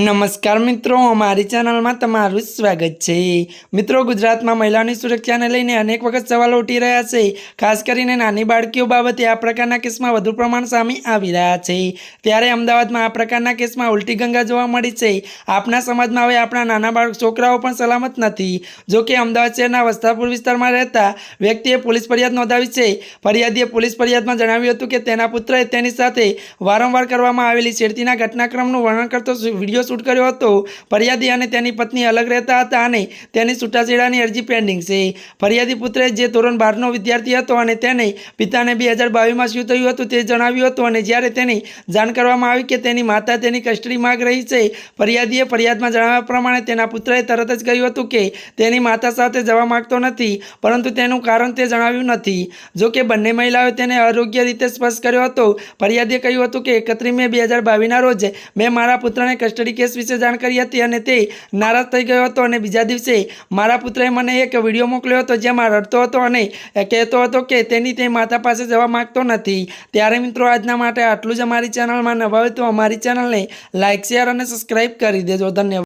નમસ્કાર મિત્રો, અમારી ચેનલમાં તમારું સ્વાગત છે. મિત્રો, ગુજરાતમાં મહિલાઓની સુરક્ષાને લઈને અનેક વખત સવાલો ઉઠી રહ્યા છે. ખાસ કરીને નાની બાળકીઓ બાબતે આ પ્રકારના કેસમાં વધુ પ્રમાણ સામે આવી રહ્યા છે. ત્યારે અમદાવાદમાં આ પ્રકારના કેસમાં ઉલટી ગંગા જોવા મળી છે. આપણા સમાજમાં હવે આપણા નાના બાળક છોકરાઓ પણ સલામત નથી. જો કે અમદાવાદ શહેરના વસ્તાપુર વિસ્તારમાં રહેતા વ્યક્તિએ પોલીસ ફરિયાદ નોંધાવી છે. ફરિયાદીએ પોલીસ ફરિયાદમાં જણાવ્યું હતું કે તેના પુત્રએ તેની સાથે વારંવાર કરવામાં આવેલી છેડતીના ઘટનાક્રમનું વર્ણન કરતો વીડિયો શૂટ કર્યો હતો. ફરિયાદી અને તેની પત્ની અલગ રહેતા હતા અને તેની છૂટાછેડાની અરજી પેન્ડિંગ છે. ફરિયાદી પુત્રે જે ધોરણ બારનો વિદ્યાર્થી હતો અને તેને પિતાને બે હજાર બાવીસમાં શું થયું હતું તે જણાવ્યું હતું અને જ્યારે તેની જાણ કરવામાં આવી કે તેની માતા તેની કસ્ટડી માગ રહી છે, ફરિયાદીએ ફરિયાદમાં જણાવ્યા પ્રમાણે તેના પુત્રએ તરત જ કહ્યું હતું કે તેની માતા સાથે જવા માગતો નથી, પરંતુ તેનું કારણ તે જણાવ્યું નથી. જો કે બંને મહિલાઓએ તેને અયોગ્ય રીતે સ્પર્શ કર્યો હતો. ફરિયાદીએ કહ્યું હતું કે એકત્રીસ મે બે હજાર બાવીસના રોજ મેં મારા પુત્રને કસ્ટડી કેસ વિશે જાણ કરી હતી અને તે નારાજ થઈ ગયો હતો. અને બીજા દિવસે મારા પુત્રએ મને એક વીડિયો મોકલ્યો હતો જેમાં રડતો હતો અને કહેતો હતો કે તેની તે માતા પાસે જવા માંગતો નથી. ત્યારે મિત્રો, આજના માટે આટલું જ અમારી ચેનલમાં નવા હોય તો અમારી ચેનલને લાઇક શેર અને સબસ્ક્રાઈબ કરી દેજો. ધન્યવાદ.